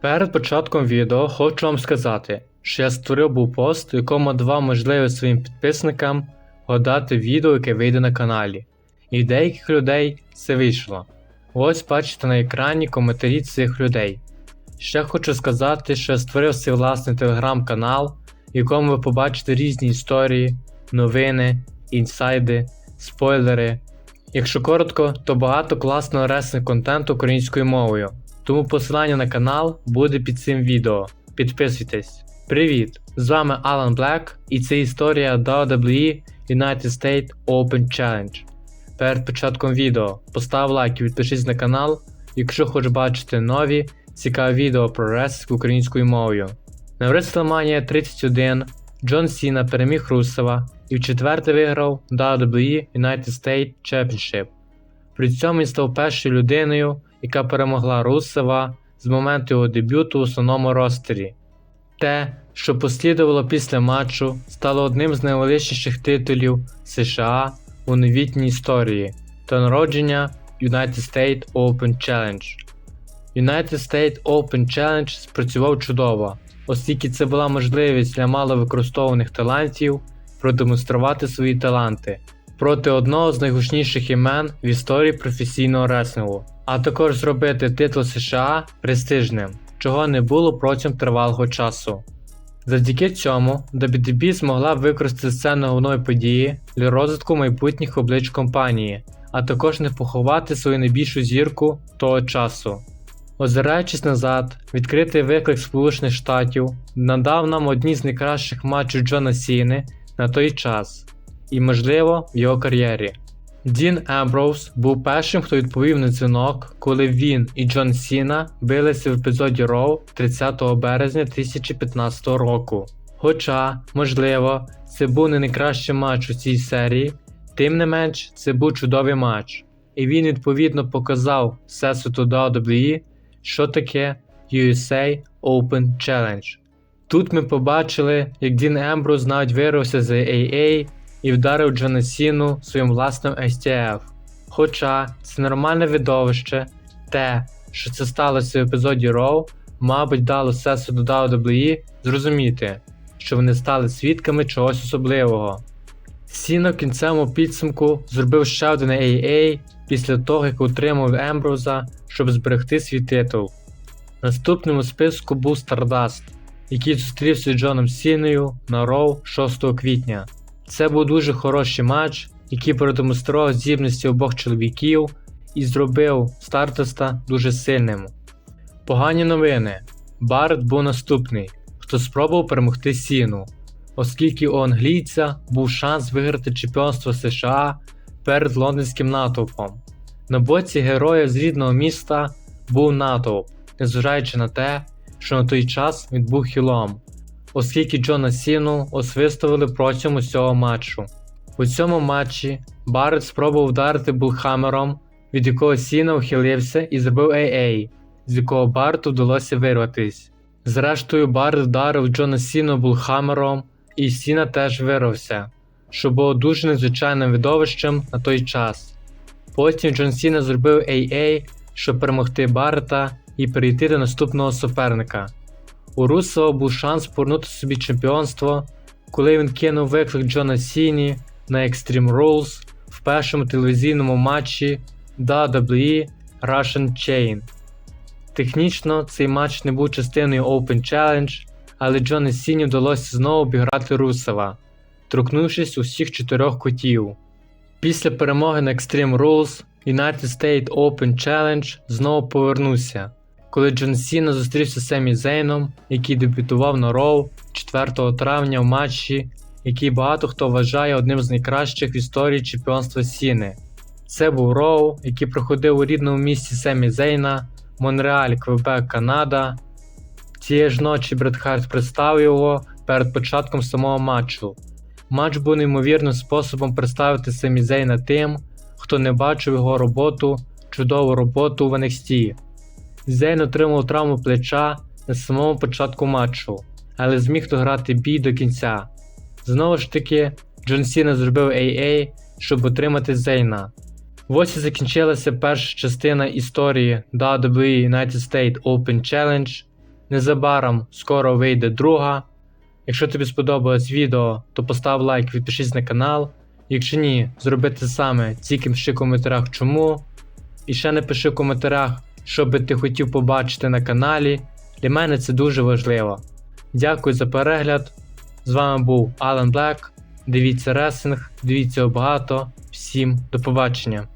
Перед початком відео хочу вам сказати, що я створив був пост, в якому давав можливість своїм підписникам гадати відео, яке вийде на каналі. І в деяких людей це вийшло. Ось бачите на екрані коментарі цих людей. Ще хочу сказати, що я створив свій власний телеграм-канал, в якому ви побачите різні історії, новини, інсайди, спойлери. Якщо коротко, то багато класного ресних контенту українською мовою. Тому посилання на канал буде під цим відео. Підписуйтесь. Привіт! З вами Алан Блек і це історія WWE United States Open Challenge. Перед початком відео постав лайк і підпишись на канал, якщо хочеш бачити нові цікаві відео про рестлинг українською мовою. На WrestleMania 31 Джон Сіна переміг Русева і в четверте виграв WWE United States Championship. При цьому він став першою людиною, яка перемогла Русева з моменту його дебюту в основному ростері. Те, що послідувало після матчу, стало одним з найвеличніших титулів США у новітній історії та народження United States Open Challenge. United States Open Challenge спрацював чудово, оскільки це була можливість для маловикористовуваних талантів продемонструвати свої таланти проти одного з найгучніших імен в історії професійного реслінгу, а також зробити титул США престижним, чого не було протягом тривалого часу. Завдяки цьому WWE змогла використати сцену головної події для розвитку майбутніх облич компанії, а також не поховати свою найбільшу зірку того часу. Озираючись назад, відкритий виклик Сполучених Штатів надав нам одні з найкращих матчів Джона Сіни на той час і, можливо, в його кар'єрі. Дін Емброуз був першим, хто відповів на дзвінок, коли він і Джон Сіна билися в епізоді Raw 30 березня 2015 року. Хоча, можливо, це був не найкращий матч у цій серії, тим не менш, це був чудовий матч, і він відповідно показав всесвіту WWE, що таке USA Open Challenge. Тут ми побачили, як Дін Емброуз навіть вирвався з AA і вдарив Джона Сіну своїм власним STF. Хоча це нормальне видовище, те, що це сталося в епізоді Raw, мабуть, дало сесу до WWE зрозуміти, що вони стали свідками чогось особливого. Сіно в кінцевому підсумку зробив ще один AA після того, як утримав Емброуза, щоб зберегти свій титул. Наступним у списку був Stardust, який зустрівся з Джоном Сіною на Raw 6 квітня. Це був дуже хороший матч, який продемонстрував здібності обох чоловіків і зробив Стартеста дуже сильним. Погані новини. Барретт був наступний, хто спробував перемогти Сіну, оскільки у англійця був шанс виграти чемпіонство США перед лондонським натовпом. На боці героя з рідного міста був натовп, незважаючи на те, що на той час він був хілом оскільки Джона Сіну освистували протягом усього матчу. У цьому матчі Барретт спробував вдарити Булхамером, від якого Сіна ухилився і зробив AA, з якого Барретту вдалося вирватись. Зрештою, Барретт вдарив Джона Сіну Булхамером, і Сіна теж вирвався, що було дуже незвичайним видовищем на той час. Потім Джон Сіна зробив AA, щоб перемогти Баррета і перейти до наступного суперника. У Русова був шанс повернути собі чемпіонство, коли він кинув виклик Джона Сіні на Extreme Rules в першому телевізійному матчі WWE Russian Chain. Технічно цей матч не був частиною Open Challenge, але Джону Сіні вдалося знову обіграти Русова, торкнувшись усіх чотирьох котів. Після перемоги на Extreme Rules United States Open Challenge знову повернувся коли Джон Сіна зустрівся з Семі Зейном, який дебютував на Роу 4 травня в матчі, який багато хто вважає одним з найкращих в історії чемпіонства Сіни. Це був Роу, який проходив у рідному місті Семі Зейна, Монреаль, Квебек, Канада. Цієї ж ночі Бред Харт представив його перед початком самого матчу. Матч був неймовірним способом представити Семі Зейна тим, хто не бачив його роботу, чудову роботу в NXT. Зейн отримав травму плеча на самому початку матчу, але зміг дограти бій до кінця. Знову ж таки, Джон Сіна зробив AA, щоб отримати Зейна. Ось і закінчилася перша частина історії WWE United States Open Challenge. Незабаром скоро вийде друга. Якщо тобі сподобалось відео, то постав лайк, підпишись на канал. Якщо ні, зроби те саме, тільки пиши в коментарях чому. І ще напиши в коментарях, що би ти хотів побачити на каналі. Для мене це дуже важливо. Дякую за перегляд. З вами був Алан Блек. Дивіться ресинг, дивіться багато. Всім до побачення.